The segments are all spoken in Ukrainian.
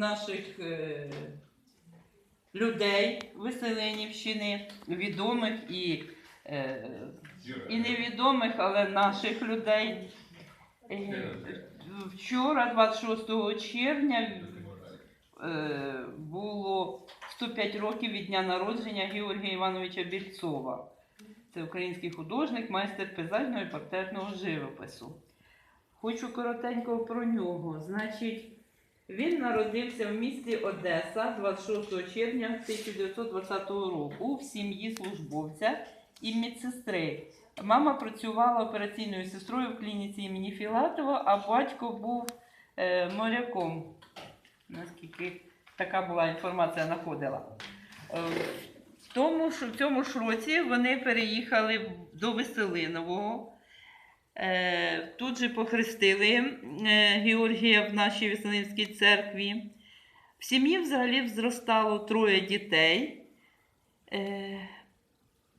наших е, людей Веселинівщини, відомих і, е, і невідомих, але наших людей. Е, Вчора, 26 червня, було 105 років від дня народження Георгія Івановича Більцова. Це український художник, майстер пейзажного і портретного живопису. Хочу коротенько про нього. Значить, він народився в місті Одеса 26 червня 1920 року в сім'ї службовця і медсестри. Мама працювала операційною сестрою в клініці імені Філатова, а батько був е, моряком. Наскільки така була інформація знаходила. Е, в, тому, в цьому ж році вони переїхали до Веселинового. Е, Тут же похрестили е, Георгія в нашій Веселинській церкві. В сім'ї взагалі зростало троє дітей. Е,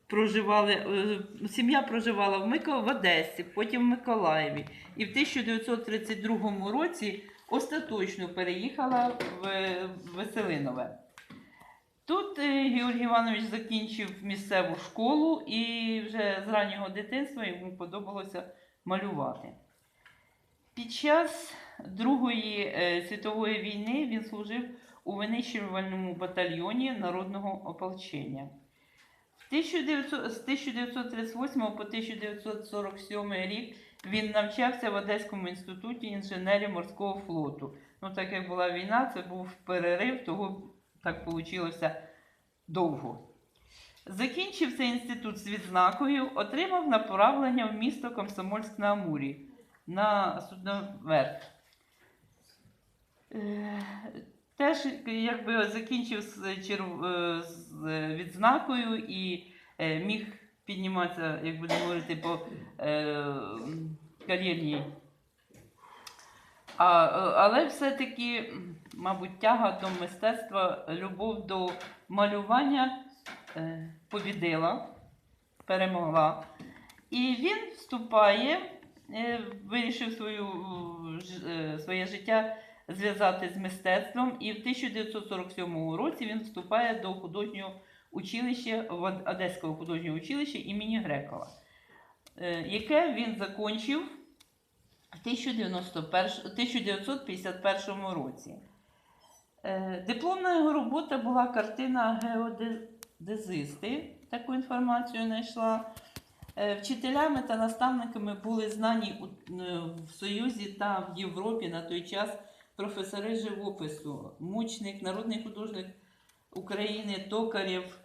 Проживали, сім'я проживала в, Мико, в Одесі, потім в Миколаєві. І в 1932 році остаточно переїхала в Веселинове. Тут Георгій Іванович закінчив місцеву школу і вже з раннього дитинства йому подобалося малювати. Під час Другої е, світової війни він служив у винищувальному батальйоні народного ополчення. З 1938 по 1947 рік він навчався в Одеському інституті інженерів морського флоту. Ну, так як була війна, це був перерив, того так вийшло довго. Закінчив цей інститут з відзнакою, отримав направлення в місто Комсомольськ на Амурі на судноверх. Е, Теж якби закінчив з, чер- е, з відзнакою і е, міг підніматися, як будемо говорити, по е, кар'єрній. Але все-таки, мабуть, тяга до мистецтва, любов до малювання побідила, перемогла. І він вступає, е, вирішив свою, е, е, своє життя зв'язати з мистецтвом. І в 1947 році він вступає до художнього училища, Одеського художнього училища імені Грекова, е, яке він закінчив в 1951 році. Е, Дипломна його робота була картина геодезисти, таку інформацію знайшла. Е, Вчителями та наставниками були знані е, в Союзі та в Європі на той час професори живопису, мучник, народний художник України Токарєв,